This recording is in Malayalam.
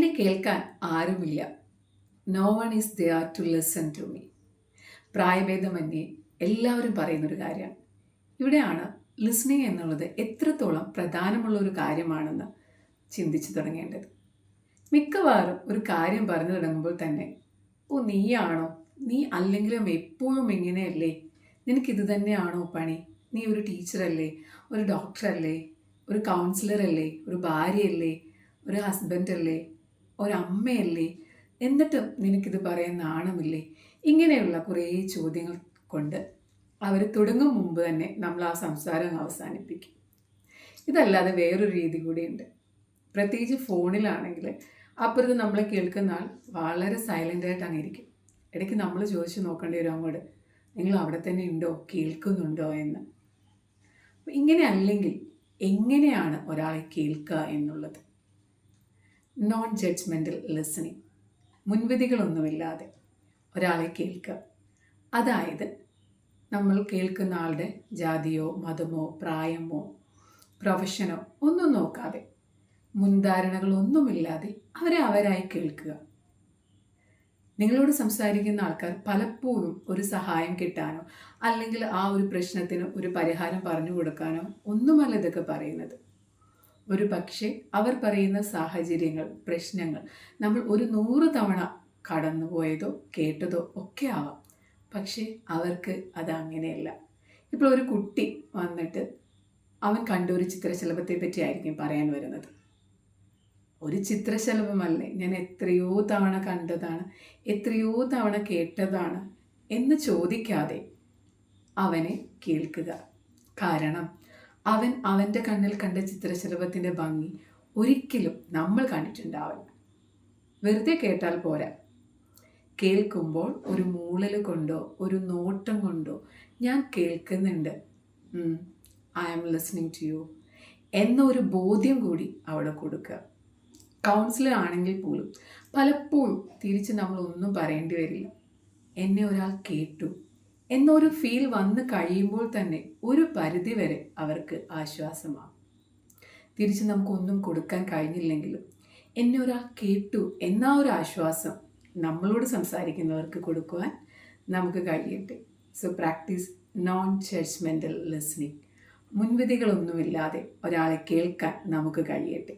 കേൾക്കാൻ ആരുമില്ല. No one is there to listen to me പ്രായഭേദമന്യേ എല്ലാവരും പറയുന്നൊരു കാര്യമാണ് ഇവിടെയാണ് ലിസ്ണിങ് എന്നുള്ളത് എത്രത്തോളം പ്രധാനമുള്ള ഒരു കാര്യമാണെന്ന് ചിന്തിച്ചു തുടങ്ങേണ്ടത്. മിക്കവാറും ഒരു കാര്യം പറഞ്ഞു തുടങ്ങുമ്പോൾ തന്നെ ഓ നീയാണോ? നീ അല്ലെങ്കിലും എപ്പോഴും ഇങ്ങനെയല്ലേ? നിനക്കിത് തന്നെയാണോ പണി? നീ ഒരു ടീച്ചറല്ലേ? ഒരു ഡോക്ടറല്ലേ? ഒരു കൗൺസിലറല്ലേ ഒരു ഭാര്യയല്ലേ? ഒരു ഹസ്ബൻഡല്ലേ ഒരമ്മയല്ലേ? എന്നിട്ടും നിനക്കിത് പറയാൻ നാണമില്ലേ? ഇങ്ങനെയുള്ള കുറേ ചോദ്യങ്ങൾ കൊണ്ട് അവർ തുടങ്ങും മുമ്പ് തന്നെ നമ്മൾ ആ സംസാരം അവസാനിപ്പിക്കും. ഇതല്ലാതെ വേറൊരു രീതി കൂടിയുണ്ട്. പ്രത്യേകിച്ച് ഫോണിലാണെങ്കിൽ അപ്പുറത്ത് നമ്മളെ കേൾക്കുന്ന ആൾ വളരെ സൈലന്റ് ആയിട്ടാണ് ഇരിക്കും. ഇടയ്ക്ക് നമ്മൾ ചോദിച്ചു നോക്കേണ്ടി വരും അങ്ങോട്ട്. നിങ്ങൾ അവിടെ തന്നെ ഉണ്ടോ? കേൾക്കുന്നുണ്ടോ? എന്ന്. ഇങ്ങനെ അല്ലെങ്കിൽ എങ്ങനെയാണ് ഒരാളെ കേൾക്കുക എന്നുള്ളത്? നോൺ ജഡ്ജ്മെന്റൽ ലിസണിങ് മുൻവിധികളൊന്നുമില്ലാതെ ഒരാളെ കേൾക്കുക. അതായത് നമ്മൾ കേൾക്കുന്ന ആളുടെ ജാതിയോ മതമോ പ്രായമോ പ്രൊഫഷനോ ഒന്നും നോക്കാതെ മുൻധാരണകളൊന്നുമില്ലാതെ അവരെ അവരായി കേൾക്കുക. നിങ്ങളോട് സംസാരിക്കുന്ന ആൾക്കാർ പലപ്പോഴും ഒരു സഹായം കിട്ടാനോ അല്ലെങ്കിൽ ആ ഒരു പ്രശ്നത്തിന് ഒരു പരിഹാരം പറഞ്ഞു കൊടുക്കാനോ ഒന്നുമല്ല ഇതൊക്കെ പറയുന്നത്. ഒരു പക്ഷേ അവർ പറയുന്ന സാഹചര്യങ്ങൾ പ്രശ്നങ്ങൾ നമ്മൾ ഒരു നൂറ് തവണ കടന്നുപോയതോ കേട്ടതോ ഒക്കെ ആവാം. പക്ഷേ അവർക്ക് അത് അങ്ങനെയല്ല. ഇപ്പോൾ ഒരു കുട്ടി വന്നിട്ട് അവൻ കണ്ട ഒരു ചിത്രശലഭത്തെ പറ്റിയായിരിക്കും പറയാൻ വരുന്നത്. ഒരു ചിത്രശലഭമല്ലേ? ഞാൻ എത്രയോ തവണ കണ്ടതാണ് എത്രയോ തവണ കേട്ടതാണ് എന്ന് ചോദിക്കാതെ അവനെ കേൾക്കുക. കാരണം അവൻ അവന്റെ കണ്ണിൽ കണ്ട ചിത്രശലഭത്തിന്റെ ഭംഗി ഒരിക്കലും നമ്മൾ കണ്ടിട്ടുണ്ടാവില്ല. വെറുതെ കേട്ടാൽ പോരാ. കേൾക്കുമ്പോൾ ഒരു മൂളൽ കൊണ്ടോ ഒരു നോട്ടം കൊണ്ടോ ഞാൻ കേൾക്കുന്നുണ്ട്. I am listening to you എന്നൊരു ബോധ്യം കൂടി അവിടെ കൊടുക്കുക. കൗൺസിലർ ആണെങ്കിൽ പോലും പലപ്പോഴും തിരിച്ച് നമ്മളൊന്നും പറയേണ്ടി വരില്ല. എന്നെ ഒരാൾ കേട്ടു. എന്നൊരു ഫീൽ വന്നു കഴിയുമ്പോൾ തന്നെ ഒരു പരിധിവരെ അവർക്ക് ആശ്വാസമാകും. തിരിച്ച് നമുക്കൊന്നും കൊടുക്കാൻ കഴിഞ്ഞില്ലെങ്കിലും എന്നെ ഒരാൾ കേട്ടു എന്ന ഒരു ആശ്വാസം നമ്മളോട് സംസാരിക്കുന്നവർക്ക് കൊടുക്കുവാൻ നമുക്ക് കഴിയട്ടെ. So practise non judgemental listening മുൻവിധികളൊന്നുമില്ലാതെ ഒരാളെ കേൾക്കാൻ നമുക്ക് കഴിയട്ടെ.